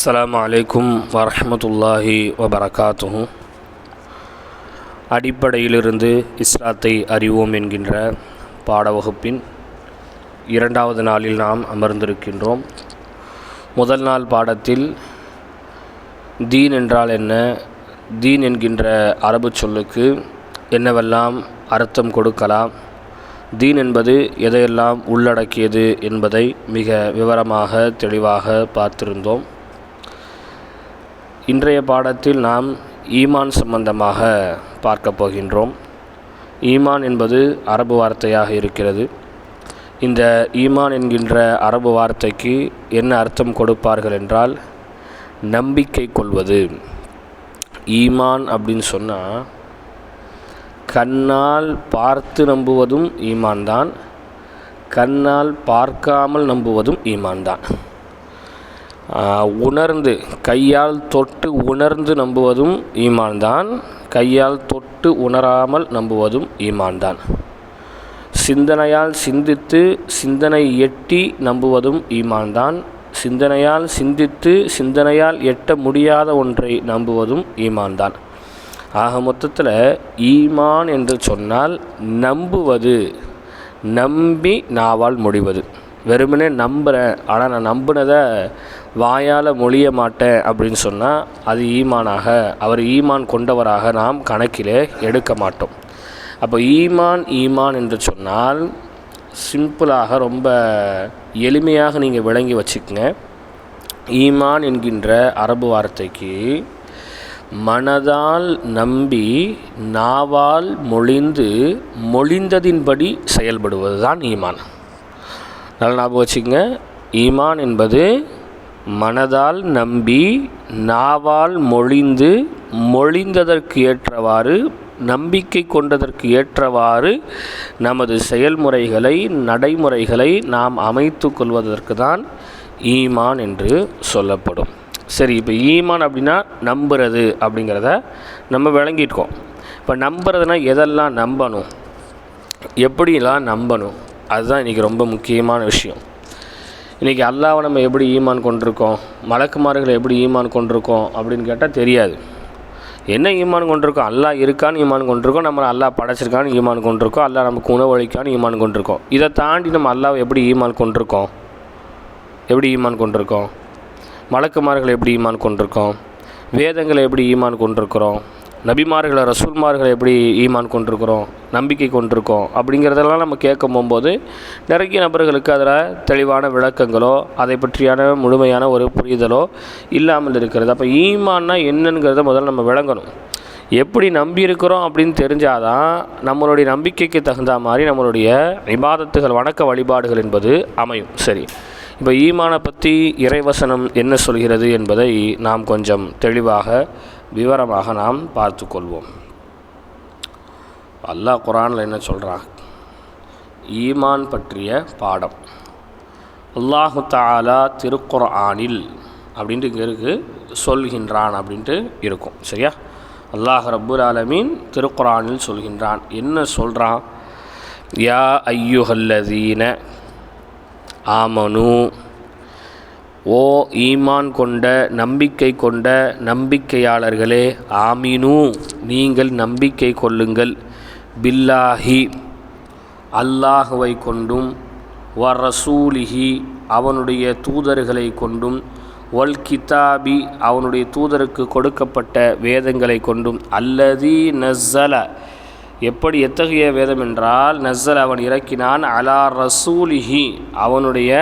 அஸ்லாம் அலைக்கும் வரமத்துல்லாஹி வபரகாத்துஹும் அடிப்படையிலிருந்து இஸ்லாத்தை அறிவோம் என்கின்ற பாடவகுப்பின் இரண்டாவது நாளில் நாம் அமர்ந்திருக்கின்றோம். முதல் நாள் பாடத்தில் தீன் என்றால் என்ன? தீன் என்கின்ற அரபு சொல்லுக்கு என்னவெல்லாம் அர்த்தம் கொடுக்கலாம்? தீன் என்பது எதையெல்லாம் உள்ளடக்கியது என்பதை மிக விவரமாக தெளிவாக பார்த்திருந்தோம். இன்றைய பாடத்தில் நாம் ஈமான் சம்பந்தமாக பார்க்க போகின்றோம். ஈமான் என்பது அரபு வார்த்தையாக இருக்கிறது. இந்த ஈமான் என்கின்ற அரபு வார்த்தைக்கு என்ன அர்த்தம் கொடுப்பார்கள் என்றால் நம்பிக்கை கொள்வது. ஈமான் அப்படின்னு சொன்னால் கண்ணால் பார்த்து நம்புவதும் ஈமான் தான் கண்ணால் பார்க்காமல் நம்புவதும் ஈமான் தான் உணர்ந்து கையால் தொட்டு உணர்ந்து நம்புவதும் ஈமான் தான் கையால் தொட்டு உணராமல் நம்புவதும் ஈமான் தான் சிந்தனையால் சிந்தித்து சிந்தனை எட்டி நம்புவதும் ஈமான் தான் சிந்தனையால் சிந்தித்து சிந்தனையால் எட்ட முடியாத ஒன்றை நம்புவதும் ஈமான் தான் ஆக மொத்தத்தில் ஈமான் என்று சொன்னால் நம்புவது நம்பி நாவால் முடிவது. வெறுமனே நம்புகிறேன் ஆனால் நான் நம்பினதை வாயால் மொழிய மாட்டேன் அப்படின்னு சொன்னால் அது ஈமானாக. அவர் ஈமான் கொண்டவராக நாம் கணக்கிலே எடுக்க மாட்டோம். அப்போ ஈமான் ஈமான் என்று சொன்னால் சிம்பிளாக ரொம்ப எளிமையாக நீங்கள் விளங்கி வச்சுக்கங்க. ஈமான் என்கின்ற அரபு வார்த்தைக்கு மனதால் நம்பி நாவால் மொழிந்து மொழிந்ததின்படி செயல்படுவது தான் ஈமான். நல்லா ஞாபகம் வச்சுக்கோங்க. ஈமான் என்பது மனதால் நம்பி நாவால் மொழிந்து மொழிந்ததற்கு ஏற்றவாறு நம்பிக்கை கொண்டதற்கு ஏற்றவாறு நமது செயல்முறைகளை நடைமுறைகளை நாம் அமைத்து கொள்வதற்கு தான் ஈமான் என்று சொல்லப்படும். சரி இப்போ ஈமான் அப்படின்னா நம்புறது அப்படிங்கிறத நம்ம விளங்கியிருக்கோம். இப்போ நம்புறதுனா எதெல்லாம் நம்பணும்? எப்படிலாம் நம்பணும்? அதுதான் இன்றைக்கி ரொம்ப முக்கியமான விஷயம். இன்றைக்கி அல்லாவை நம்ம எப்படி ஈமான் கொண்டிருக்கோம்? மலக்குமார்களை எப்படி ஈமான் கொண்டிருக்கோம்? அப்படின்னு கேட்டால் தெரியாது. என்ன ஈமான் கொண்டிருக்கோம்? அல்லாஹ் இருக்கான்னு ஈமான் கொண்டிருக்கோம். நம்ம அல்லா படைச்சிருக்கான்னு ஈமான் கொண்டிருக்கோம். அல்லா நமக்கு உணவளிக்கான்னு ஈமான் கொண்டிருக்கோம். இதை தாண்டி நம்ம அல்லாவை எப்படி ஈமான் கொண்டிருக்கோம்? எப்படி ஈமான் கொண்டிருக்கோம்? மலக்குமார்களை எப்படி ஈமான் கொண்டிருக்கோம்? வேதங்களை எப்படி ஈமான் கொண்டிருக்கிறோம்? நபிமார்களை ரசூல்மார்களை எப்படி ஈமான் கொண்டிருக்கிறோம் நம்பிக்கை கொண்டிருக்கோம் அப்படிங்கிறதெல்லாம் நம்ம கேட்கும் போகும்போது நிறைய நபர்களுக்கு அதில் தெளிவான விளக்கங்களோ அதை பற்றியான முழுமையான ஒரு புரிதலோ இல்லாமல் இருக்கிறது. அப்போ ஈமான்னா என்னங்கிறத முதல்ல நம்ம விளங்கணும். எப்படி நம்பி இருக்கிறோம் அப்படின்னு தெரிஞ்சாதான் நம்மளுடைய நம்பிக்கைக்கு தகுந்த மாதிரி நம்மளுடைய விவாதத்துகள் வணக்க வழிபாடுகள் என்பது அமையும். சரி. இப்போ ஈமானை பற்றி இறைவசனம் என்ன சொல்கிறது என்பதை நாம் கொஞ்சம் தெளிவாக விவரமாக நாம் பார்த்து கொள்வோம் அல்லாஹ் குரானில் என்ன சொல்கிறான் ஈமான் பற்றிய பாடம். அல்லாஹு தாலா திருக்குர்ஆனில் அப்படின்ட்டு இங்கே இருக்குது சொல்கின்றான் அப்படின்ட்டு இருக்கும். சரியா? அல்லாஹ் ரப்புல் ஆலமீன் திருக்குரானில் சொல்கின்றான். என்ன சொல்கிறான் யா ஐயுஹல்லதீன ஆமனு ஓ ஈமான் கொண்ட நம்பிக்கை கொண்ட நம்பிக்கையாளர்களே ஆமினு நீங்கள் நம்பிக்கை கொள்ளுங்கள். பில்லாஹி அல்லாஹுவை கொண்டும் வ ரசூலிஹி அவனுடைய தூதர்களை கொண்டும் ஒல் கிதாபி அவனுடைய தூதருக்கு கொடுக்கப்பட்ட வேதங்களை கொண்டும். அல்லதி நஸ்ஸல எப்படி எத்தகைய வேதம் என்றால் நஸ்ஸல் அவன் இறக்கினான் அலா ரசூலிஹி அவனுடைய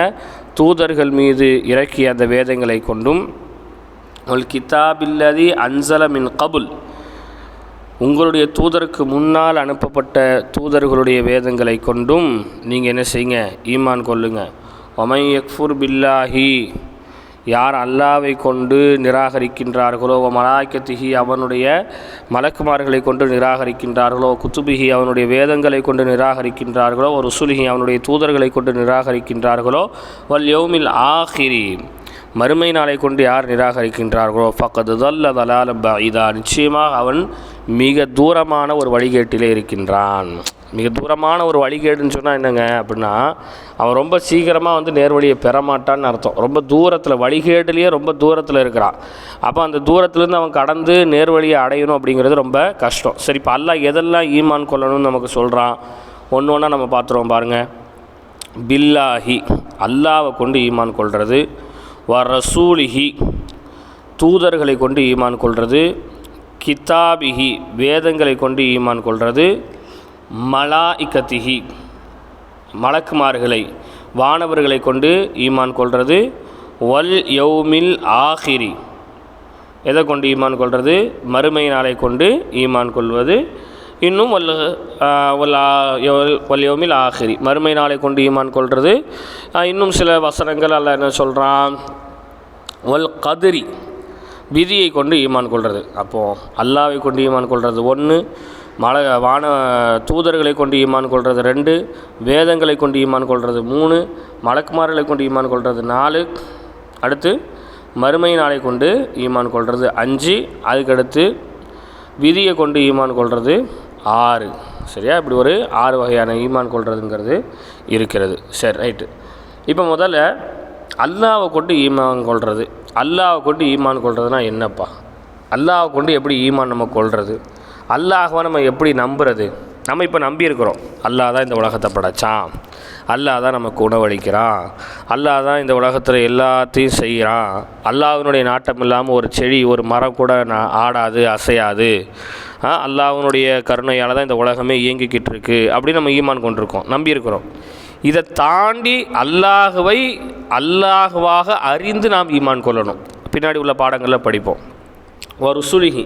தூதர்கள் மீது இறக்கிய அந்த வேதங்களை கொண்டும் உல் கிதாபில்லதி அன்சல மின் கபுல். உங்களுடைய தூதருக்கு முன்னால் அனுப்பப்பட்ட தூதர்களுடைய வேதங்களை கொண்டும் நீங்கள் என்ன செய்யுங்க? ஈமான் கொள்ளுங்க. ஒமை யக்ஃபுர் பில்லாஹி யார் அல்லாவை கொண்டு நிராகரிக்கின்றார்களோ மலாய்க்கத்திகி அவனுடைய மலக்குமார்களை கொண்டு நிராகரிக்கின்றார்களோ குத்துபிகி அவனுடைய வேதங்களை கொண்டு நிராகரிக்கின்றார்களோ ஒரு சுலுகி அவனுடைய தூதர்களை கொண்டு நிராகரிக்கின்றார்களோ வல் யோமில் ஆஹிரி மறுமை நாளை கொண்டு யார் நிராகரிக்கின்றார்களோ ஃபக்கது தல்ல தலால இதா நிச்சயமாக அவன் மிக தூரமான ஒரு வழிகேட்டிலே இருக்கின்றான். மிக தூரமான ஒரு வழிகேடுன்னு சொன்னால் என்னங்க அப்படின்னா அவன் ரொம்ப சீக்கிரமாக வந்து நேர்வழியை பெறமாட்டான்னு அர்த்தம். ரொம்ப தூரத்தில் வழிகேடுலேயே ரொம்ப தூரத்தில் இருக்கிறான். அப்போ அந்த தூரத்துலேருந்து அவன் கடந்து நேர்வழியை அடையணும் அப்படிங்கிறது ரொம்ப கஷ்டம். சரி இப்போ அல்லாஹ் எதெல்லாம் ஈமான் கொள்ளணும்னு நமக்கு சொல்கிறான் ஒன்று ஒன்றா நம்ம பார்த்துருவோம் பாருங்கள் பில்லாஹி அல்லாவை கொண்டு ஈமான் கொள்வது வ ரசூலிஹி தூதர்களை கொண்டு ஈமான் கொள்வது கிதாபிஹி வேதங்களை கொண்டு ஈமான் கொள்வது மலாஇக்கத்திஹி மலக்குமார்களை வானவர்களை கொண்டு ஈமான் கொள்வது வல் யௌமில் ஆஹிரி எதை கொண்டு ஈமான் கொள்வது மறுமை நாளை கொண்டு ஈமான் கொள்வது இன்னும் வல் வல் வல் யோமில் ஆஹிரி மறுமை நாளை கொண்டு ஈமான் கொள்வது இன்னும் சில வசனங்கள் அல்ல என்ன சொல்கிறான் வல் கதிரி விதியை கொண்டு ஈமான் கொள்வது அப்போது அல்லாவை கொண்டு ஈமான் கொள்வது ஒன்று மலை வான தூதர்களை கொண்டு ஈமான் கொள்வது ரெண்டு வேதங்களை கொண்டு ஈமான் கொள்வது மூணு மலக்குமார்களை கொண்டு ஈமான் கொள்வது நாலு. அடுத்து மறுமை நாளை கொண்டு ஈமான் கொள்வது அஞ்சு. அதுக்கடுத்து விதியை கொண்டு ஈமான் கொள்வது ஆறு. சரியா? இப்படி ஒரு ஆறு வகையான ஈமான் கொள்வதுங்கிறது இருக்கிறது. சரி ரைட்டு. இப்போ முதல்ல அல்லாவை கொண்டு ஈமான் கொள்வது அல்லாவை கொண்டு ஈமான் கொள்றதுனா என்னப்பா? அல்லாவை கொண்டு எப்படி ஈமான் நம்ம கொள்வது அல்லாஹ்வை நம்ம எப்படி நம்புறது? நம்ம இப்போ நம்பியிருக்கிறோம். அல்லாஹ் தான் இந்த உலகத்தை படைச்சான். அல்லாஹ் தான் நமக்கு உணவளிக்கிறான். அல்லாஹ் தான் இந்த உலகத்தில் எல்லாத்தையும் செய்கிறான். அல்லாஹினுடைய நாட்டம் இல்லாமல் ஒரு செடி ஒரு மரம் கூட ஆடாது அசையாது. அல்லாஹனுடைய கருணையால் தான் இந்த உலகமே இயங்கிக்கிட்டு இருக்குது அப்படின்னு நம்ம ஈமான் கொண்டிருக்கோம் நம்பியிருக்கிறோம். இதை தாண்டி அல்லாஹுவை அல்லாஹுவாக அறிந்து நாம் ஈமான் கொள்ளணும். பின்னாடி உள்ள பாடங்களில் படிப்போம். ஒரு சுலிகி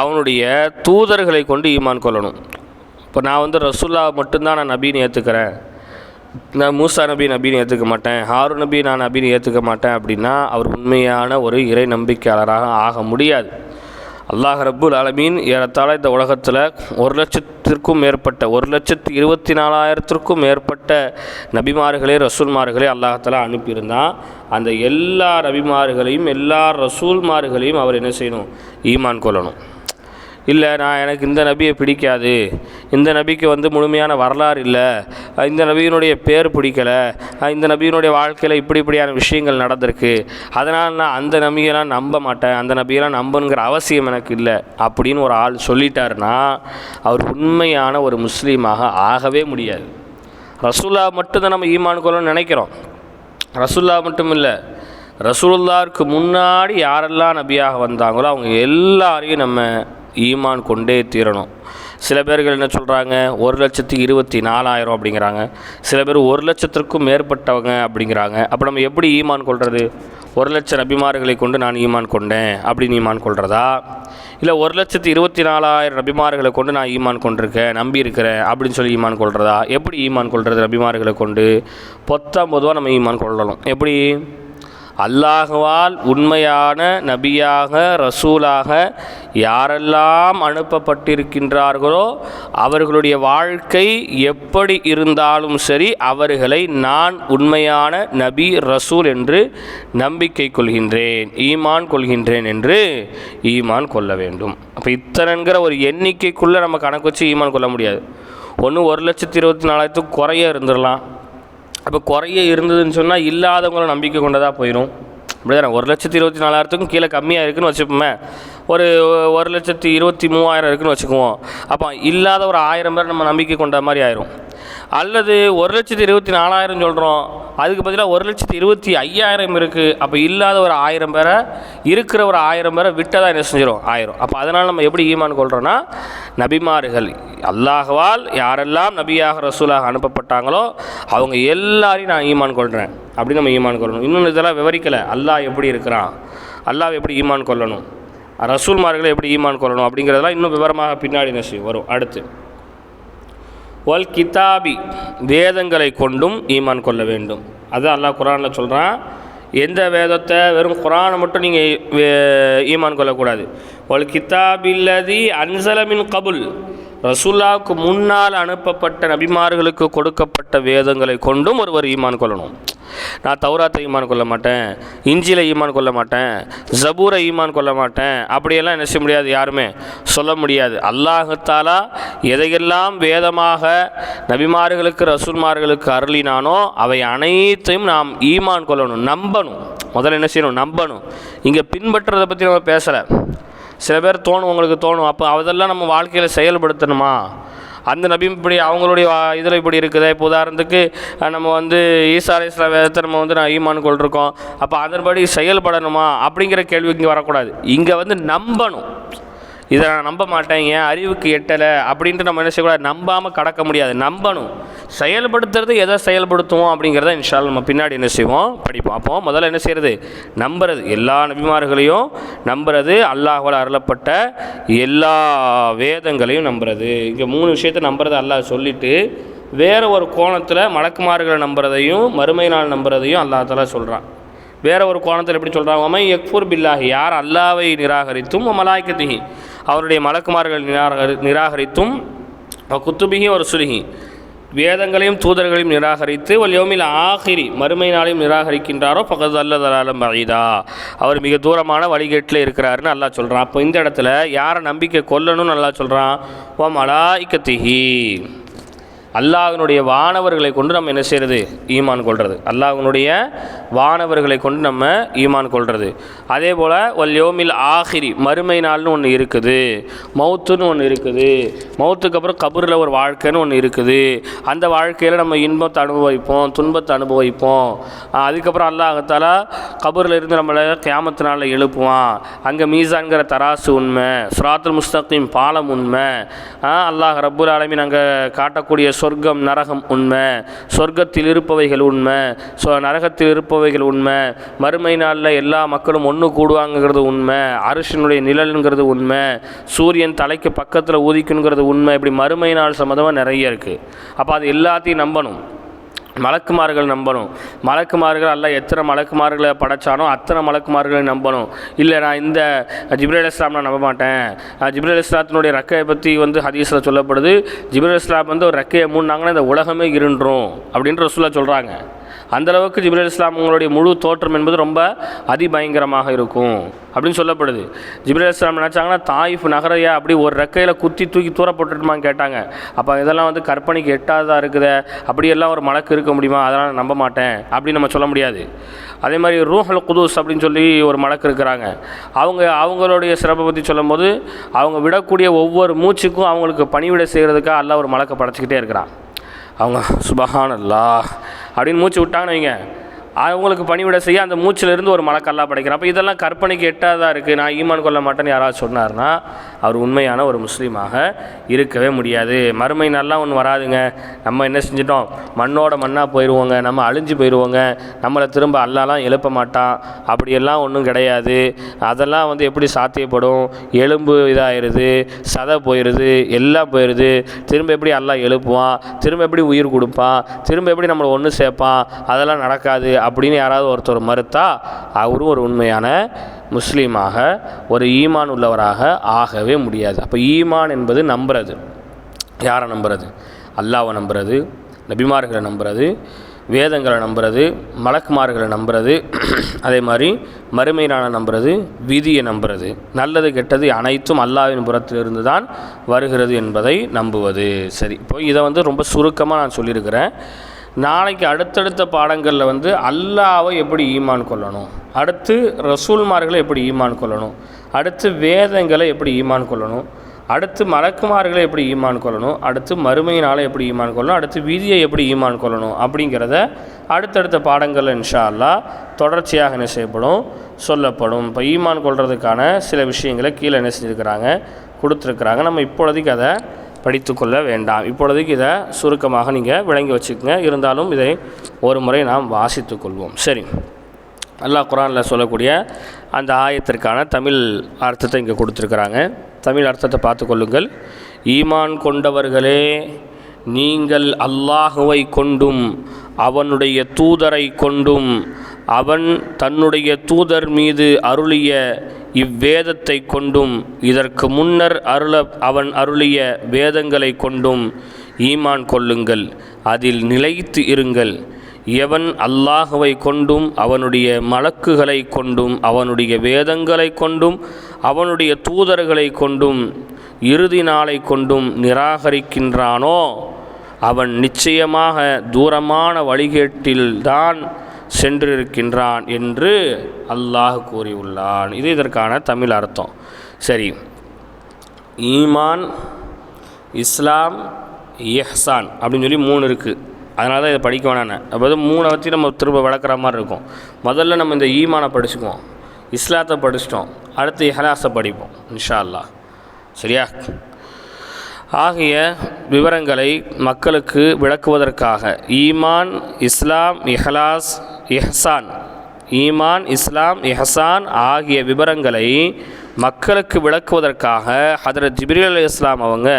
அவனுடைய தூதர்களை கொண்டு ஈமான் கொள்ளணும். இப்போ நான் வந்து ரசுல்லா மட்டும்தான் நான் நபின்னு ஏற்றுக்கிறேன் நான் மூசா நபி நபின்னு ஏற்றுக்க மாட்டேன். ஹாரு நபி நான் நபின்னு ஏற்றுக்க மாட்டேன் அப்படின்னா அவர் உண்மையான ஒரு இறை நம்பிக்கையாளராக ஆக முடியாது. அல்லாஹ் ரப்புல் அலமீன் ஏறத்தாழ இந்த உலகத்தில் ஒரு லட்சத்திற்கும் மேற்பட்ட ஒரு லட்சத்து இருபத்தி நாலாயிரத்திற்கும் மேற்பட்ட நபிமார்களே ரசூல்மார்களே அல்லாஹால அனுப்பியிருந்தான். அந்த எல்லா நபிமார்களையும் எல்லா ரசூல்மார்களையும் அவர் என்ன செய்யணும்? ஈமான் கொள்ளணும். இல்லை நான் எனக்கு இந்த நபியை பிடிக்காது. இந்த நபிக்கு வந்து முழுமையான வரலாறு இல்லை. இந்த நபியினுடைய பேர் பிடிக்கல. இந்த நபியினுடைய வாழ்க்கையில் இப்படி இப்படியான விஷயங்கள் நடந்திருக்கு. அதனால் நான் அந்த நபியெல்லாம் நம்ப மாட்டேன். அந்த நபியெல்லாம் நம்பணுங்கிற அவசியம் எனக்கு இல்லை. அப்படின்னு ஒரு ஆள் சொல்லிட்டாருன்னா அவர் உண்மையான ஒரு முஸ்லீமாக ஆகவே முடியாது. ரசூல்லா மட்டும்தான் நம்ம ஈமான் கொள்ளணும்னு நினைக்கிறோம். ரசூல்லா மட்டும் இல்லை. ரசூலுல்லாருக்கு முன்னாடி யாரெல்லாம் நபியாக வந்தாங்களோ அவங்க எல்லாரையும் நம்ம ஈமான் கொண்டே தீரணும். சில பேர்கள் என்ன சொல்கிறாங்க ஒரு லட்சத்தி இருபத்தி நாலாயிரம் அப்படிங்கிறாங்க. சில பேர் ஒரு லட்சத்திற்கும் மேற்பட்டவங்க அப்படிங்கிறாங்க. அப்போ நம்ம எப்படி ஈமான் கொள்வது ஒரு லட்சம் நபிமார்களை கொண்டு நான் ஈமான் கொண்டேன். அப்படின்னு ஈமான் கொள்கிறதா இல்லை ஒரு லட்சத்தி இருபத்தி நாலாயிரம் நபிமார்களை கொண்டு நான் ஈமான் கொண்டிருக்கேன் நம்பி இருக்கிறேன் அப்படின்னு சொல்லி ஈமான் கொள்கிறதா எப்படி ஈமான் கொள்வது நபிமார்களை கொண்டு? பொத்தாம் பொதுவாக நம்ம ஈமான் கொள்ளணும். எப்படி? அல்லாஹுவால் உண்மையான நபியாக ரசூலாக யாரெல்லாம் அனுப்பப்பட்டிருக்கின்றார்களோ அவர்களுடைய வாழ்க்கை எப்படி இருந்தாலும் சரி அவர்களை நான் உண்மையான நபி ரசூல் என்று நம்பிக்கை கொள்கின்றேன் ஈமான் கொள்கின்றேன் என்று ஈமான் கொள்ள வேண்டும். அப்போ இத்தனைங்கிற ஒரு எண்ணிக்கைக்குள்ளே நம்ம கணக்கு வச்சு ஈமான் கொள்ள முடியாது. ஒன்று ஒரு லட்சத்தி இருபத்தி நாலாயிரத்துக்கு குறைய இருந்துடலாம். அப்போ குறைய இருந்ததுன்னு சொன்னால் இல்லாதவங்கள நம்பிக்கை கொண்டதாக போயிடும் அப்படிதானே? ஒரு லட்சத்தி இருபத்தி நாலாயிரத்துக்கும் கீழே கம்மியாக இருக்குன்னு வச்சுப்போமே ஒரு ஒரு லட்சத்தி இருபத்தி மூவாயிரம் இருக்குன்னு வச்சுக்குவோம். அப்போ இல்லாத ஒரு ஆயிரம் பேர் நம்ம நம்பிக்கை கொண்ட மாதிரி ஆயிரும். அல்லது ஒரு லட்சத்தி இருபத்தி நாலாயிரம் சொல்கிறோம் அதுக்கு பதிலாக ஒரு லட்சத்தி இருபத்தி ஐயாயிரம் இருக்குது அப்போ இல்லாத ஒரு ஆயிரம் பேரை இருக்கிற ஒரு ஆயிரம் பேரை விட்டதாக என்ன செஞ்சிடும் ஆயிரம். அப்போ அதனால் நம்ம எப்படி ஈமான் கொள்கிறோன்னா நபிமார்கள் அல்லாஹ்வால் யாரெல்லாம் நபியாக ரசூலாக அனுப்பப்பட்டாங்களோ அவங்க எல்லாரையும் நான் ஈமான் கொள்கிறேன் அப்படின்னு நம்ம ஈமான் கொள்ளணும். இன்னொன்று இதெல்லாம் விவரிக்கலை. அல்லாஹ் எப்படி இருக்கிறான்? அல்லாஹ் எப்படி ஈமான் கொள்ளணும்? ரசூல்மார்களை எப்படி ஈமான் கொள்ளணும் அப்படிங்கிறதெல்லாம் இன்னும் விவரமாக பின்னாடி என்ன செய்யும் வரும். அடுத்து ஒல் கிதாபி வேதங்களை கொண்டும் ஈமான் கொள்ள வேண்டும். அதுதான் அல்லாஹ் குரானில் சொல்கிறான் எந்த வேதத்தை வெறும் குரானை மட்டும் நீங்கள் ஈமான் கொள்ளக்கூடாது. ஒல் கிதாபில்லதி அன்சலமின் கபுல் ரசூல்லாவுக்கு முன்னால் அனுப்பப்பட்ட நபிமார்களுக்கு கொடுக்கப்பட்ட வேதங்களை கொண்டும் ஒருவர் ஈமான் கொள்ளணும். நான் தௌராத்தை ஈமான் கொள்ள மாட்டேன் இஞ்சியில் ஈமான் கொள்ள மாட்டேன் ஜபூரை ஈமான் கொள்ள மாட்டேன் அப்படியெல்லாம் என்ன செய்ய முடியாது யாருமே? சொல்ல முடியாது. அல்லாஹத்தாலா எதையெல்லாம் வேதமாக நபிமார்களுக்கு ரசூல்மார்களுக்கு அருளினானோ அவை அனைத்தையும் நாம் ஈமான் கொள்ளணும் நம்பணும். முதல்ல என்ன செய்யணும்? நம்பணும். இங்கே பின்பற்றுறதை பற்றி நம்ம பேசலை. சில பேர் தோணும் உங்களுக்கு தோணும். அப்போ அதெல்லாம் நம்ம வாழ்க்கையில் செயல்படுத்தணுமா? அந்த நபியும் இப்படி அவங்களுடைய இதில் இப்படி இருக்குது. இப்போ உதாரணத்துக்கு நம்ம வந்து ஈசா அலை இஸ்லாம் வேதத்தை நம்ம வந்து நான் ஈமான் கொண்டிருக்கோம். அப்போ அதன்படி செயல்படணுமா? அப்படிங்கிற கேள்வி இங்கே வரக்கூடாது. இங்கே வந்து நம்பணும். இதை நான் நம்ப மாட்டேன் அறிவுக்கு எட்டலை அப்படின்ட்டு நம்ம என்ன செய்யக்கூடாது? நம்பாமல் கடக்க முடியாது. நம்பணும். செயல்படுத்துறது எதை செயல்படுத்துவோம் அப்படிங்கிறத இன்ஷால் நம்ம பின்னாடி என்ன செய்வோம்? படிப்போம் அப்போ முதல்ல என்ன செய்கிறது நம்புறது. எல்லா நபிமார்களையும் நம்புறது. அல்லாஹால் அருளப்பட்ட எல்லா வேதங்களையும் நம்புறது. இங்கே மூணு விஷயத்தை நம்புறது அல்லாஹ் சொல்லிவிட்டு வேறு ஒரு கோணத்தில் மலக்குமார்களை நம்புறதையும் மறுமை நாள் நம்புறதையும் அல்லாஹ் சொல்கிறான் வேற ஒரு கோணத்தில் எப்படி சொல்கிறாங்க ஒமை யக்ஃபுர் பில்லாஹி. யார் அல்லாவை நிராகரித்தும் மலாய்க்கத்திஹி. அவருடைய மலக்குமார்கள் நிராகரி நிராகரித்தும் குத்துபிஹி ஒரு சுருகி வேதங்களையும் தூதர்களையும் நிராகரித்து வல்யோமில் ஆகிரி மறுமை நாளையும் நிராகரிக்கின்றாரோ பக்கத்து அல்லதலாலம் பகைதா. அவர் மிக தூரமான வழிகேட்டில் இருக்கிறாருன்னு நல்லா சொல்கிறான் அப்போ இந்த இடத்துல யாரை நம்பிக்கை கொல்லணும்னு நல்லா சொல்கிறான் ஓ மலாய்க்கத்திஹி. அல்லாஹினுடைய வானவர்களை கொண்டு நம்ம என்ன செய்கிறது ஈமான் கொள்வது அல்லாஹ்வினுடைய வானவர்களை கொண்டு நம்ம ஈமான் கொள்வது அதே போல் ஒல் யோமில் ஆஹிரி மறுமை நாள்னு ஒன்று இருக்குது. மௌத்துன்னு ஒன்று இருக்குது. மௌத்துக்கு அப்புறம் கபூரில் ஒரு வாழ்க்கைன்னு ஒன்று இருக்குது. அந்த வாழ்க்கையில் நம்ம இன்பத்தை அனுபவிப்போம் துன்பத்தை அனுபவிப்போம். அதுக்கப்புறம் அல்லாஹத்தாலா கபூரில் இருந்து நம்மளை கியாமத்து நாளில் எழுப்புவான். அங்கே மீசான்கிற தராசு உண்மை சுராத்துல் முஸ்தகிம் பாலம் உண்மை. அல்லாஹ் ரப்புல் ஆலமின் அங்கே காட்டக்கூடிய சொர்க்கம் நரகம் உண்மை. சொர்க்கத்தில் இருப்பவைகள் உண்மை. சொ நரகத்தில் இருப்பவைகள் உண்மை. மறுமை நாளில் எல்லா மக்களும் ஒன்று கூடுவாங்கங்கிறது உண்மை. அரிசினுடைய நிழலுங்கிறது உண்மை. சூரியன் தலைக்கு பக்கத்தில் ஊதிக்குங்கிறது உண்மை. இப்படி மறுமை நாள் சம்மந்தமாக நிறைய இருக்குது அப்போ அது எல்லாத்தையும் நம்பணும். மலக்குமார்கள் நம்பணும். மலக்குமார்கள் அல்ல எத்தனை மலக்குமார்களை படைச்சானோ அத்தனை மலக்குமார்களை நம்பணும். இல்லை நான் இந்த ஜிப்ரேல் இஸ்லாம் நான் நம்ப மாட்டேன். அஹ் ஜிப்ரேல் இஸ்லாத்தினுடைய ரெக்கையை பற்றி வந்து ஹதீஸில் சொல்லப்படுது ஜிப்ரேல் இஸ்லாம் வந்து ஒரு ரெக்கையை மூணாங்கன்னா இந்த உலகமே இருன்றோம் அப்படின்ற சொல்ல சொல்கிறாங்க அந்தளவுக்கு ஜிப்ரல் ஜிப்ரேல் இஸ்லாம் உங்களுடைய முழு தோற்றம் என்பது ரொம்ப அதிபயங்கரமாக இருக்கும் அப்படின்னு சொல்லப்படுது. ஜிப்ரேல் இஸ்லாம் நினச்சாங்கன்னா தாயிஃப் நகரையா அப்படி ஒரு ரெக்கையில் குத்தி தூக்கி தூர போட்டுட்டுமான்னு கேட்டாங்க. அப்போ இதெல்லாம் வந்து கற்பனைக்கு எட்டாததாக இருக்குதே? அப்படியெல்லாம் ஒரு மலக்கு இருக்க முடியுமா? அதெல்லாம் நம்ப மாட்டேன் அப்படின்னு நம்ம சொல்ல முடியாது. அதே மாதிரி ரூஹல் குதூஸ் அப்படின்னு சொல்லி ஒரு மலக்கு இருக்கிறாங்க. அவங்க அவங்களுடைய சிறப்பை பற்றி சொல்லும்போது அவங்க விடக்கூடிய ஒவ்வொரு மூச்சுக்கும் அவங்களுக்கு பணிவிட செய்கிறதுக்காக எல்லாம் ஒரு மலக்கை படைச்சிக்கிட்டே இருக்கிறான். அவங்க சுபஹான் அல்லாஹ் அப்படின்னு மூச்சு விட்டாங்கன்னு வைங்க. அவங்களுக்கு பணிவிட செய்ய அந்த மூச்சிலிருந்து ஒரு மலக்கல்லா படைக்கிறான். அப்போ இதெல்லாம் கற்பனைக்கு எட்டாதான் இருக்குது நான் ஈமான் கொள்ள மாட்டேன்னு யாராவது சொன்னார்னா அவர் உண்மையான ஒரு முஸ்லீமாக இருக்கவே முடியாது. மறுமை நல்லா ஒன்று வராதுங்க. நம்ம என்ன செஞ்சிட்டோம்? மண்ணோட மண்ணாக போயிடுவோங்க நம்ம அழிஞ்சு போயிடுவோங்க நம்மளை திரும்ப அல்லாலாம் எழுப்ப மாட்டான். அப்படியெல்லாம் ஒன்றும் கிடையாது. அதெல்லாம் வந்து எப்படி சாத்தியப்படும்? எலும்பு இதாகிடுது சதை போயிடுது எல்லாம் போயிடுது திரும்ப எப்படி எல்லாம் எழுப்புவான்? திரும்ப எப்படி உயிர் கொடுப்பான்? திரும்ப எப்படி நம்மளை ஒன்று சேர்ப்பான்? அதெல்லாம் நடக்காது. அப்படின்னு யாராவது ஒருத்தர் மறுத்தா அவரும் ஒரு உண்மையான முஸ்லீமாக ஒரு ஈமான் உள்ளவராக ஆகவே முடியாது. அப்போ ஈமான் என்பது நம்புறது. யாரை நம்புறது? அல்லாவை நம்புறது நபிமார்களை நம்புறது வேதங்களை நம்புறது மலக்குமார்களை நம்புறது அதே மாதிரி மறுமையினான நம்புறது விதியை நம்புறது. நல்லது கெட்டது அனைத்தும் அல்லாவின் புறத்திலிருந்து தான் வருகிறது என்பதை நம்புவது. சரி இப்போ இதை வந்து ரொம்ப சுருக்கமாக நான் சொல்லியிருக்கிறேன். நாளைக்கு அடுத்தடுத்த பாடங்களில் வந்து அல்லாவை எப்படி ஈமான் கொள்ளணும்? அடுத்து ரசூல்மார்களை எப்படி ஈமான் கொள்ளணும்? அடுத்து வேதங்களை எப்படி ஈமான் கொள்ளணும்? அடுத்து மலக்குமார்களை எப்படி ஈமான் கொள்ளணும்? அடுத்து மறுமையினால் எப்படி ஈமான் கொள்ளணும்? அடுத்து வீதியை எப்படி ஈமான் கொள்ளணும்? அப்படிங்கிறத அடுத்தடுத்த பாடங்கள் இன்ஷா அல்லாஹ் தொடர்ச்சியாக என்ன செய்யப்படும்? சொல்லப்படும். இப்போ ஈமான் கொள்றதுக்கான சில விஷயங்களை கீழே என்ன செஞ்சுருக்கிறாங்க? கொடுத்துருக்குறாங்க. நம்ம இப்பொழுதைக்கு அதை படித்துக்கொள்ள வேண்டாம். இப்பொழுதுக்கு இதை சுருக்கமாக நீங்கள் விளங்கி வச்சுக்கோங்க. இருந்தாலும் இதை ஒரு முறை நாம் வாசித்து கொள்வோம். சரி. அல்லாஹ் குரானில் சொல்லக்கூடிய அந்த ஆயத்திற்கான தமிழ் அர்த்தத்தை இங்கே கொடுத்துருக்குறாங்க. தமிழ் அர்த்தத்தை பார்த்து கொள்ளுங்கள். ஈமான் கொண்டவர்களே நீங்கள் அல்லாஹுவை கொண்டும் அவனுடைய தூதரை கொண்டும் அவன் தன்னுடைய தூதர் மீது அருளிய இவ்வேதத்தை கொண்டும் இதற்கு முன்னர் அருள அவன் அருளிய வேதங்களை கொண்டும் ஈமான் கொள்ளுங்கள் அதில் நிலைத்து இருங்கள். எவன் அல்லாஹுவை கொண்டும் அவனுடைய மலக்குகளை கொண்டும் அவனுடைய வேதங்களை கொண்டும் அவனுடைய தூதர்களை கொண்டும் இறுதி நாளை கொண்டும் நிராகரிக்கின்றானோ? அவன் நிச்சயமாக தூரமான வழிகேட்டில்தான் சென்றிருக்கின்றான் என்று அல்லாஹ் கூறியுள்ளான். இது இதற்கான தமிழ் அர்த்தம். சரி. ஈமான் இஸ்லாம் எஹ்சான் அப்படின்னு சொல்லி மூணு இருக்குது அதனால தான் இதை படிக்க வேணான்னு அப்போ மூணை வச்சு நம்ம திரும்ப விளக்குற மாதிரி இருக்கும். முதல்ல நம்ம இந்த ஈமானை படிச்சுக்குவோம். இஸ்லாத்தை படிச்சிட்டோம். அடுத்து இஹலாஸை படிப்போம் இன்ஷா அல்லாஹ். சரியா? ஆகிய விவரங்களை மக்களுக்கு விளக்குவதற்காக. ஈமான் இஸ்லாம் இஹ்லாஸ் இஹ்சான். ஈமான் இஸ்லாம் இஹசான் ஆகிய விவரங்களை மக்களுக்கு விளக்குவதற்காக ஹதரத் ஜிப்ரீல் அலி இஸ்லாம் அவங்க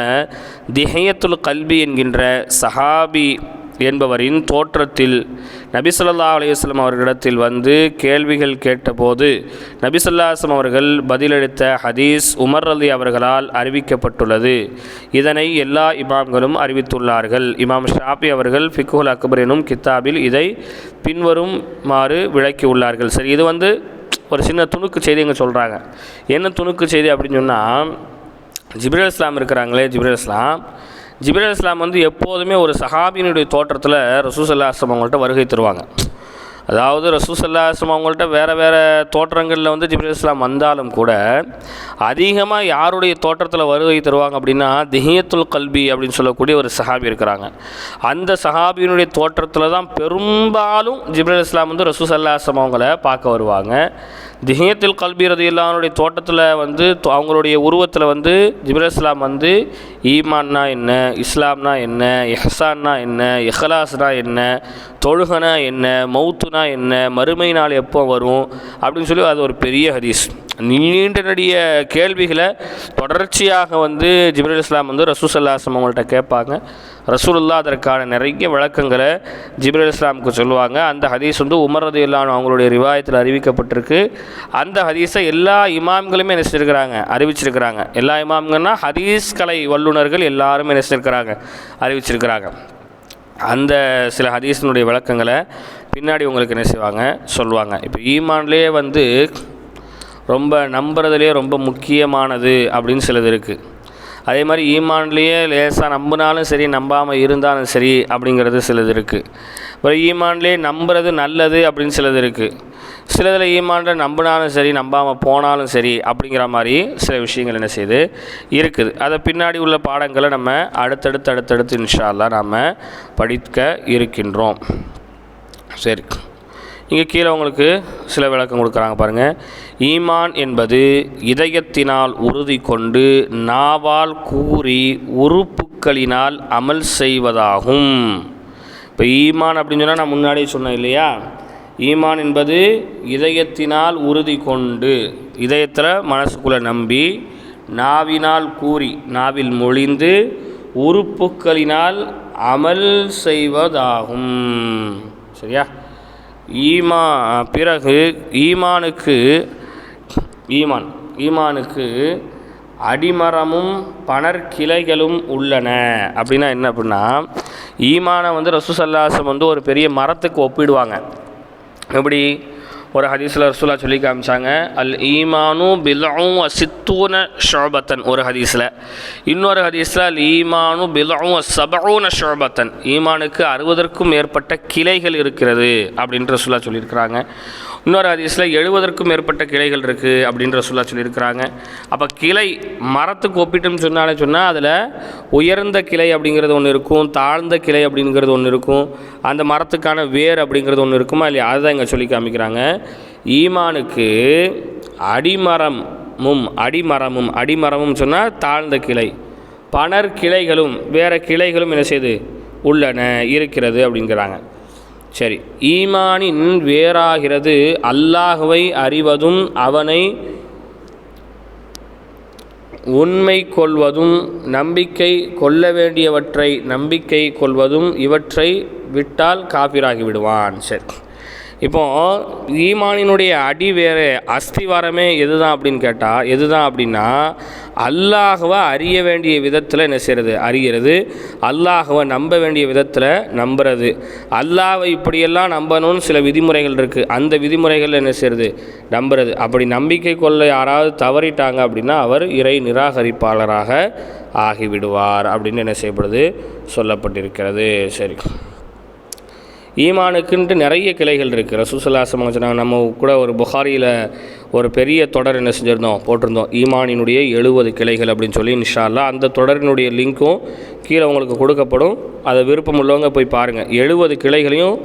திஹையத்துல் கல்வி என்கின்ற சஹாபி என்பவரின் தோற்றத்தில் நபிசல்லா அலையுஸ்லம் அவர்களிடத்தில் வந்து கேள்விகள் கேட்டபோது நபிசல்லாஸ்லம் அவர்கள் பதிலளித்த ஹதீஸ் உமர் ரலி அவர்களால் அறிவிக்கப்பட்டுள்ளது. இதனை எல்லா இமாம்களும் அறிவித்துள்ளார்கள். இமாம் ஷாபி அவர்கள் ஃபிக்குல் அக்பர் எனும் கித்தாபில் இதை பின்வருமாறு விளக்கியுள்ளார்கள். சரி இது வந்து ஒரு சின்ன துணுக்கு செய்தி இங்கே சொல்கிறாங்க என்ன துணுக்கு செய்தி அப்படின்னு சொன்னால் ஜிப்ரல் இஸ்லாம் இருக்கிறாங்களே ஜிப்ரல் இஸ்லாம். ஜிப்ரல் இஸ்லாம் வந்து எப்போதுமே ஒரு சஹாபியினுடைய தோற்றத்தில் ரசூசல்லாஸ்லம் அவங்கள்ட்ட வருகை தருவாங்க. அதாவது ரசூசல்லாஸ்லம் அவங்கள்ட்ட வேறு வேறு தோற்றங்களில் வந்து ஜிப்ரல் இஸ்லாம் வந்தாலும் கூட அதிகமாக யாருடைய தோற்றத்தில் வருகை தருவாங்க அப்படின்னா திஹியத்துல் கல்வி அப்படின்னு சொல்லக்கூடிய ஒரு சஹாபி இருக்கிறாங்க. அந்த சஹாபியினுடைய தோற்றத்தில் தான் பெரும்பாலும் ஜிப்ரல் இஸ்லாம் வந்து ரசூசல்லாஸ்லம் அவங்கள பார்க்க வருவாங்க. திஹியத்துல் கல்பி ரதியுல்லானுடைய தோட்டத்தில் வந்து அவங்களுடைய உருவத்தில் வந்து ஜிப்ரி இஸ்லாம் வந்து ஈமான்னா என்ன இஸ்லாம்னா என்ன எஹசான்னா என்ன எஹலாஸ்னா என்ன தொழுகனா என்ன மௌத்துனா என்ன? மறுமை நாள் எப்போ வரும்? அப்படின்னு சொல்லி அது ஒரு பெரிய ஹதீஸ். நீண்ட நடிய கேள்விகளை தொடர்ச்சியாக வந்து ஜிப்ரல் இஸ்லாம் வந்து ரசூசல்லாஸ்லம் அவங்கள்ட்ட கேட்பாங்க. ரசூலுல்லா அதற்கான நிறைய விளக்கங்களை ஜிப்ரல் இஸ்லாமுக்கு சொல்லுவாங்க. அந்த ஹதீஸ் வந்து உமர் இல்லான்னு அவங்களுடைய ரிவாயத்தில் அறிவிக்கப்பட்டிருக்கு. அந்த ஹதீஸை எல்லா இமாம்களுமே நினைச்சிருக்கிறாங்க அறிவிச்சிருக்கிறாங்க. எல்லா இமாம்கள்னா ஹதீஸ் கலை வல்லுநர்கள் எல்லாருமே நினைச்சிருக்கிறாங்க அறிவிச்சிருக்கிறாங்க. அந்த சில ஹதீஸினுடைய விளக்கங்களை பின்னாடி உங்களுக்கு என்ன செய்வாங்க? சொல்லுவாங்க. இப்போ ஈமான்லேயே வந்து ரொம்ப நம்புறதுலேயே ரொம்ப முக்கியமானது அப்படின்னு சிலது இருக்குது அதே மாதிரி ஈமான்லேயே லேசாக நம்பினாலும் சரி நம்பாமல் இருந்தாலும் சரி அப்படிங்கிறது சிலது இருக்குது அப்புறம் ஈமான்லேயே நம்புறது நல்லது அப்படின்னு சிலது இருக்குது சிலதில் ஈமான்ல நம்பினாலும் சரி நம்பாமல் போனாலும் சரி அப்படிங்கிற மாதிரி சில விஷயங்கள் என்ன செய்யுது இருக்குது. அதை பின்னாடி உள்ள பாடங்களை நம்ம அடுத்தடுத்து அடுத்தடுத்து இன்ஷால்லாம் நாம் படிக்க இருக்கின்றோம். சரி. இங்கே கீழே உங்களுக்கு சில விளக்கம் கொடுக்குறாங்க பாருங்கள் ஈமான் என்பது இதயத்தினால் உறுதி கொண்டு நாவால் கூறி உறுப்புக்களினால் அமல் செய்வதாகும். இப்போ ஈமான் அப்படின்னு சொன்னால் நான் முன்னாடியே சொன்னேன் இல்லையா? ஈமான் என்பது இதயத்தினால் உறுதி கொண்டு இதயத்தில் மனசுக்குள்ளே நம்பி நாவினால் கூறி நாவில் மொழிந்து உறுப்புக்களினால் அமல் செய்வதாகும். சரியா? ஈமா பிறகு ஈமானுக்கு ஈமான் ஈமானுக்கு அடிமரமும் பணர்கிளைகளும் உள்ளன. அப்படின்னா என்ன அப்படின்னா ஈமானை வந்து ரசூசல்லாசம் வந்து ஒரு பெரிய மரத்துக்கு ஒப்பிடுவாங்க. எப்படி? ஒரு ஹதீஸில் ரசூலா சொல்லி காமிச்சாங்க அல் ஈமானு பிலவும் சித்தூன ஷோபத்தன் ஒரு ஹதீஸில். இன்னொரு ஹதீஸில் அல் ஈமானு பிலவும் சபூன ஷோபத்தன் ஈமானுக்கு அறுபதற்கும் மேற்பட்ட கிளைகள் இருக்கிறது அப்படின்ற ரசூலா சொல்லியிருக்கிறாங்க. இன்னொரு ஹதீஸில் எழுபதற்கும் மேற்பட்ட கிளைகள் இருக்குது அப்படின்ற சொல்லா சொல்லியிருக்கிறாங்க. அப்போ கிளை மரத்துக்கு ஒப்பிட்டுன்னு சொன்னாலே சொன்னால் அதில் உயர்ந்த கிளை அப்படிங்கிறது ஒன்று இருக்கும் தாழ்ந்த கிளை அப்படிங்கிறது ஒன்று இருக்கும் அந்த மரத்துக்கான வேர் அப்படிங்கிறது ஒன்று இருக்குமா இல்லையா? அதுதான் இங்கே சொல்லி காமிக்கிறாங்க. ஈமானுக்கு அடிமரமும் அடிமரமும் அடிமரமும் சொன்னால் தாழ்ந்த கிளை. பணர் கிளைகளும் வேறு கிளைகளும் என்ன செய்யுது உள்ளன இருக்கிறது அப்படிங்கிறாங்க. சரி ஈமானின் வேறாகிறது. அல்லாஹுவை அறிவதும் அவனை உண்மை கொள்வதும் நம்பிக்கை கொள்ள வேண்டியவற்றை நம்பிக்கை கொள்வதும் இவற்றை விட்டால் காபிராகி விடுவான் சரி. இப்போது ஈமானினுடைய அடி வேறு அஸ்திவாரமே எது தான் அப்படின்னு கேட்டால் எது தான் அப்படின்னா அல்லாஹுவை அறிய வேண்டிய விதத்தில் என்ன செய்கிறது அறிகிறது. அல்லாஹுவை நம்ப வேண்டிய விதத்தில் நம்புறது. அல்லாவை இப்படியெல்லாம் நம்பணும்னு சில விதிமுறைகள் இருக்குது அந்த விதிமுறைகள் என்ன செய்கிறது நம்புறது. அப்படி நம்பிக்கை கொள்ள யாராவது தவறிட்டாங்க அப்படின்னா அவர் இறை நிராகரிப்பாளராக ஆகிவிடுவார் அப்படின்னு என்ன செய்யப்படுது? சொல்லப்பட்டிருக்கிறது. சரி. ஈமானுக்குன்ட்டு நிறைய கிளைகள் இருக்குது ரசூசல்லாசம் சொன்னாங்க நம்ம கூட ஒரு புகாரியில் ஒரு பெரிய தொடர் என்ன செஞ்சுருந்தோம் போட்டிருந்தோம். ஈமானினுடைய எழுபது கிளைகள் அப்படின்னு சொல்லி இன்ஷால்லா அந்த தொடரினுடைய லிங்க்கும் கீழே உங்களுக்கு கொடுக்கப்படும். அதை விருப்பம் உள்ளவங்க போய் பாருங்கள் எழுபது கிளைகளையும்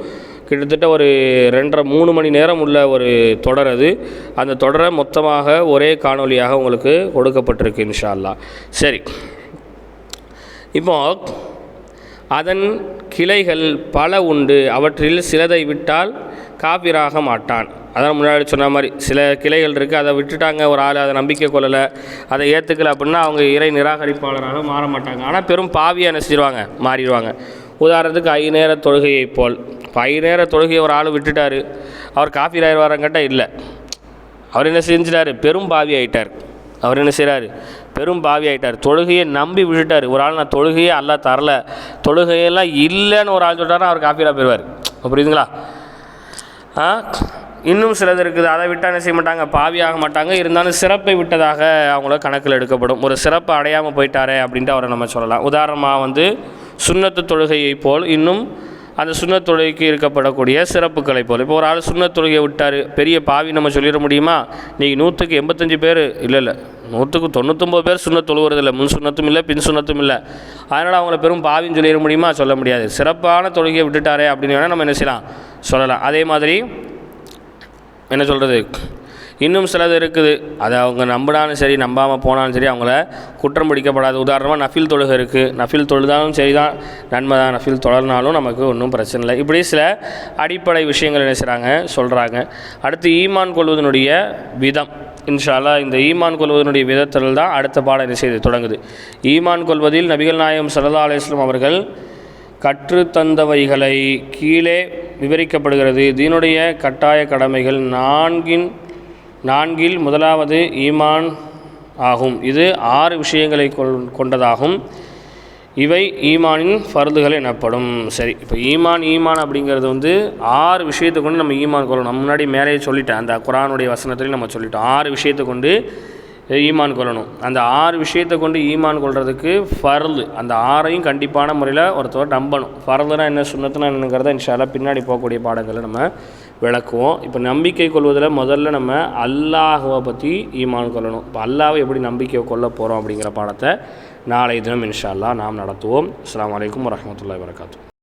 கிட்டத்தட்ட ஒரு ரெண்டரை மூணு மணி நேரம் உள்ள ஒரு தொடர் அது. அந்த தொடரை மொத்தமாக ஒரே காணொலியாக உங்களுக்கு கொடுக்கப்பட்டிருக்கு இன்ஷா சரி. இப்போ அதன் கிளைகள் பல உண்டு. அவற்றில் சிலதை விட்டால் காபிராக மாட்டான். அதான் முன்னாடி சொன்ன மாதிரி சில கிளைகள் இருக்குது அதை விட்டுட்டாங்க ஒரு ஆள் அதை நம்பிக்கை கொள்ளலை அதை ஏற்றுக்கல அப்படின்னா அவங்க இறை நிராகரிப்பாளராக மாற மாட்டாங்க. ஆனால் பெரும் பாவியாக என்ன மாறிடுவாங்க. உதாரணத்துக்கு ஐநேர நேர தொழுகையைப் போல். இப்போ ஐநேர தொழுகையை ஒரு ஆள் விட்டுட்டார். அவர் காஃபி ஆயிடுவாரங்கிட்ட இல்லை. அவர் என்ன செஞ்சிட்டாரு? பெரும் பாவி ஆயிட்டார். அவர் என்ன செய்கிறாரு பெரும் பாவி ஆகிட்டார் தொழுகையை நம்பி விட்டுட்டார். ஒரு ஆள் நான் தொழுகையே அல்ல தரல. தொழுகையெல்லாம் இல்லைன்னு ஒரு ஆள் சொல்லிட்டாருன்னா அவர் காஃபியில் போயிடுவார் புரியுதுங்களா? ஆ? இன்னும் சிலது இருக்குது. அதை விட்டால் என்ன செய்ய மாட்டாங்க? பாவியாக மாட்டாங்க. இருந்தாலும் சிறப்பை விட்டதாக அவங்கள கணக்கில் எடுக்கப்படும். ஒரு சிறப்பு அடையாமல் போயிட்டாரே அப்படின்ட்டு அவரை நம்ம சொல்லலாம். உதாரணமாக வந்து சுண்ணத்து தொழுகையை போல் இன்னும் அந்த சுண்ணத் தொழுகைக்கு இருக்கப்படக்கூடிய சிறப்புகளை போல். இப்போ ஒரு ஆள் சுண்ணத் தொழுகையை விட்டார் பெரிய பாவி நம்ம சொல்லிட முடியுமா? நீங்கள் நூற்றுக்கு எண்பத்தஞ்சு பேர் இல்லை இல்லை நூற்றுக்கு தொண்ணூற்றொம்பது பேர் சுண்ணத் தொழுவுறதில்ல. முன் சுண்ணத்தும் இல்லை பின் சுண்ணத்தும் இல்லை. அதனால் அவங்கள பெரும் பாவின்னு சொல்லிட முடியுமா? சொல்ல முடியாது. சிறப்பான தொழுகையை விட்டுட்டாரே அப்படின்னு வேணால் நம்ம என்ன செய்யலாம்? சொல்லலாம். அதே மாதிரி என்ன சொல்கிறது இன்னும் சிலது இருக்குது. அதை அவங்க நம்பினாலும் சரி நம்பாமல் போனாலும் சரி அவங்கள குற்றம் பிடிக்கப்படாது. உதாரணமாக நஃபில் தொழுகை இருக்குது நஃபில் தொழுதாலும் சரி தான் நன்மை தான். நஃபில் தொடர்னாலும் நமக்கு ஒன்றும் பிரச்சனை இல்லை. இப்படி சில அடிப்படை விஷயங்கள் என்ன செய்கிறாங்க சொல்கிறாங்க அடுத்து ஈமான் கொள்வதனுடைய விதம். இன்ஷால்லா இந்த ஈமான் கொள்வதனுடைய விதத்தில் தான் அடுத்த பாடம் என்ன செய்து தொடங்குது. ஈமான் கொள்வதில் நபிகள் நாயகம் சல்லா அலிஸ்லாம் அவர்கள் கற்றுத்தந்தவைகளை கீழே விவரிக்கப்படுகிறது. தீனுடைய கட்டாய கடமைகள் நான்கின் நான்கில் முதலாவது ஈமான் ஆகும். இது ஆறு விஷயங்களை கொண்டதாகும். இவை ஈமானின் ஃபருதுகள் எனப்படும். சரி இப்போ ஈமான் ஈமான் அப்படிங்கிறது வந்து ஆறு விஷயத்தை கொண்டு நம்ம ஈமான் கொள்ளணும். நம்ம முன்னாடி மேலேயே சொல்லிட்டேன். அந்த குரானுடைய வசனத்துலேயும் நம்ம சொல்லிட்டோம். ஆறு விஷயத்தை கொண்டு ஈமான் கொள்ளணும். அந்த ஆறு விஷயத்தை கொண்டு ஈமான் கொள்றதுக்கு ஃபர்து அந்த ஆறையும் கண்டிப்பான முறையில் ஒருத்தர் நம்பணும். ஃபர்துனா என்ன சுண்ணத்துனா என்னங்கிறத இன்ஷால்லா பின்னாடி போகக்கூடிய பாடங்களை நம்ம விளக்குவோம். இப்போ நம்பிக்கை கொள்வதில் முதல்ல நம்ம அல்லாஹுவை பற்றி ஈமான் கொள்ளணும். இப்போ அல்லாவை எப்படி நம்பிக்கை கொள்ள போகிறோம் அப்படிங்கிற பாடத்தை நாளை தினம் இன்ஷா அல்லாஹ் நாம் நடத்துவோம். அஸ்லாம் வலைக்கம் வரமத்துல வரகாத்து